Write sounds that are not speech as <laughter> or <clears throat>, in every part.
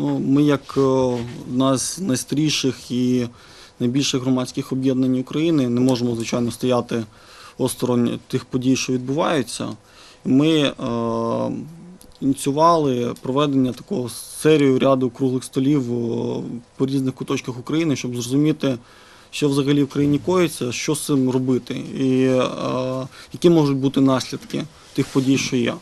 Ну, ми, як е, одна з найстріших і найбільших громадських об'єднань України, не можемо, звичайно, стояти осторонь тих подій, що відбуваються. Ми е, ініціювали проведення такого серію ряду круглих столів е, по різних куточках України, щоб зрозуміти, що взагалі в країні коїться, що з цим робити, і е, які можуть бути наслідки тих подій, що є.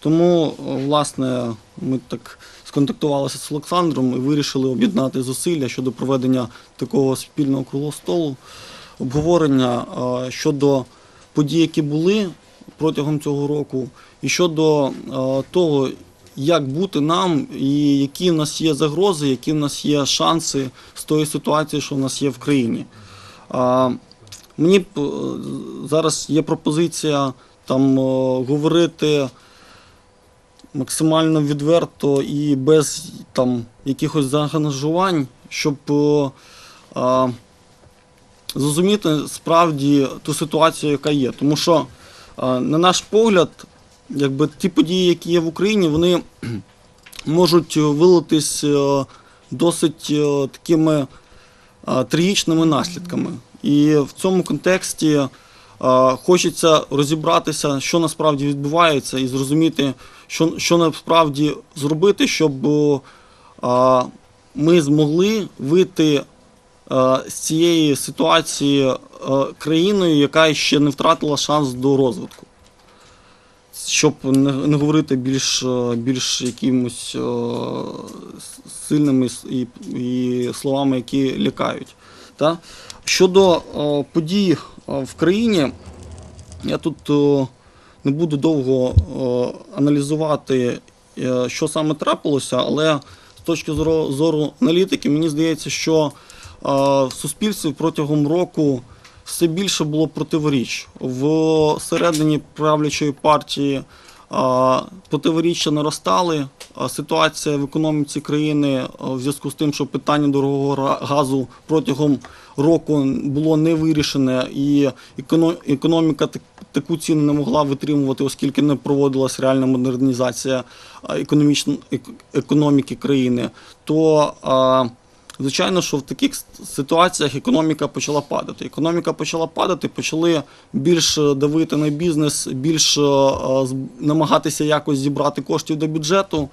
Тому, е, власне, ми так сконтактувалися з Олександром і вирішили об'єднати зусилля щодо проведення такого спільного круглого столу, обговорення е, щодо подій, які були протягом цього року, і щодо е, того, як бути нам, і які в нас є загрози, які в нас є шанси з тої ситуації, що в нас є в країні. Мені е, зараз є пропозиція там говорити максимально відверто і без там якихось заангажувань, щоб е, е, зрозуміти справді ту ситуацію, яка є. Тому що, е, на наш погляд, якби ті події, які є в Україні, вони <clears throat> можуть вилитись е, досить такими трагічними наслідками. І в цьому контексті хочеться розібратися, що насправді відбувається, і зрозуміти, що, що насправді зробити, щоб ми змогли вийти з цієї ситуації країною, яка ще не втратила шанс до розвитку. Щоб не, говорити більш, більш якимось сильними і, і словами, які лякають. Та? Щодо е, подій е, в країні, я тут е, не буду довго аналізувати, що саме трапилося, але з точки зору, зору аналітики, мені здається, що в суспільстві протягом року все більше було противоріч. В середині правлячої партії противоріччя наростали. Ситуація в економіці країни в зв'язку з тим, що питання дорогого газу протягом року було не вирішене, і економіка таку ціну не могла витримувати, оскільки не проводилась реальна модернізація економіки країни. То Звичайно, що в таких ситуаціях економіка почала падати. Економіка почала падати, почали більш е, давити на бізнес, більш е, е, намагатися якось зібрати коштів до бюджету.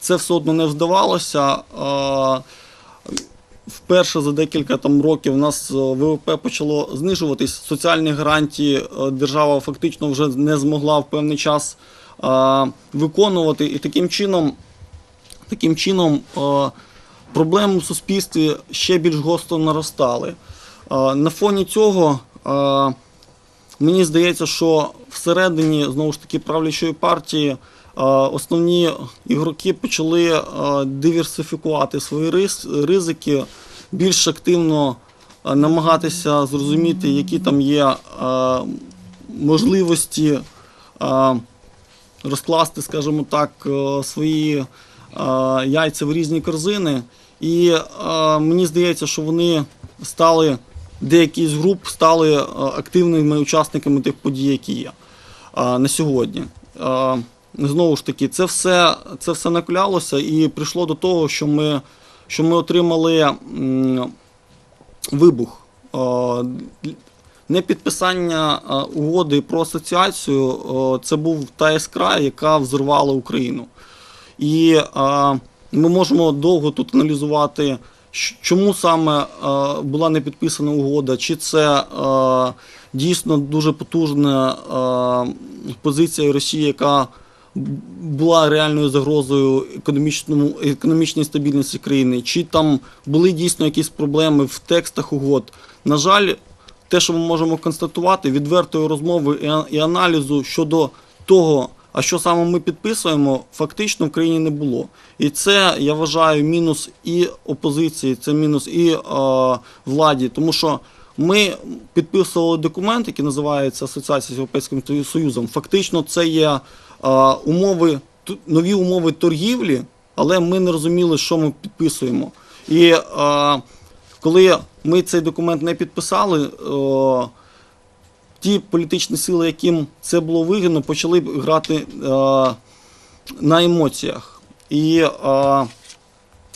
Це все одно не вдавалося. Вперше за декілька там років у нас ВВП почало знижуватись. Соціальні гарантії держава фактично вже не змогла в певний час виконувати. І таким чином, таким чином проблеми в суспільстві ще більш гостро наростали. На фоні цього мені здається, що всередині знову ж таки правлячої партії основні ігроки почали диверсифікувати свої ризики, більш активно намагатися зрозуміти, які там є можливості розкласти, скажімо так, е, свої яйця в різні корзини. І е, мені здається, що вони стали, деякі з груп стали е, активними учасниками тих подій, які є е, на сьогодні. Е, Знову ж таки, це все, це все накалялося і прийшло до того, що ми, що ми отримали вибух. Е, не підписання е, угоди про асоціацію е, це був та іскра, яка взорвала Україну. І ми можемо довго тут аналізувати, чому саме була не підписана угода, чи це дійсно дуже потужна позиція Росії, яка була реальною загрозою економічному, економічній стабільності країни, чи там були дійсно якісь проблеми в текстах угод. На жаль, те, що ми можемо констатувати, відвертої розмови і аналізу щодо того, а що саме ми підписуємо, фактично в країні не було. І це я вважаю мінус і опозиції, це мінус і е, владі, тому що ми підписували документ, який називається Асоціація з Європейським Союзом. Фактично, це є е, умови, нові умови торгівлі, але ми не розуміли, що ми підписуємо. І е, коли ми цей документ не підписали, е, ті політичні сили, яким це було вигідно, почали грати е, на емоціях. І е,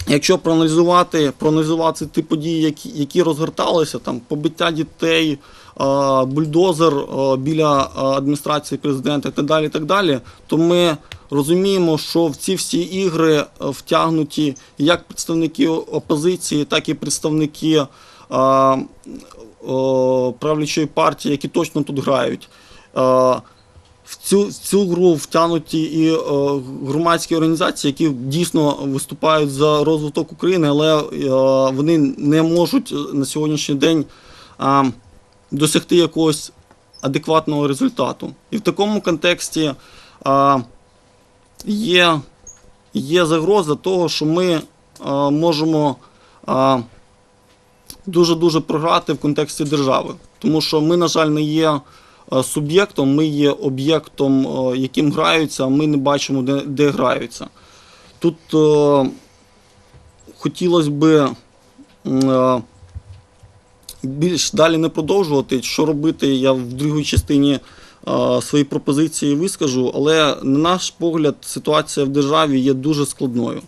якщо проаналізувати, проаналізувати ті події, які, які розгорталися, там побиття дітей, е, бульдозер біля адміністрації президента і так далі, так далі, то ми розуміємо, що в ці всі ігри втягнуті як представники опозиції, так і представники правлячої партії, які точно тут грають. В цю, в цю гру втягнуті і е, громадські організації, які дійсно виступають за розвиток України, але е, вони не можуть на сьогоднішній день е, досягти якогось адекватного результату. І в такому контексті е, є, є загроза того, що ми е, можемо е, дуже-дуже програти в контексті держави. Тому що ми, на жаль, не є е, суб'єктом, ми є об'єктом, е, яким граються, а ми не бачимо, де, де граються. Тут е, хотілося б е, більш далі не продовжувати. Що робити, я в другій частині е, свої пропозиції вискажу, але на наш погляд, ситуація в державі є дуже складною.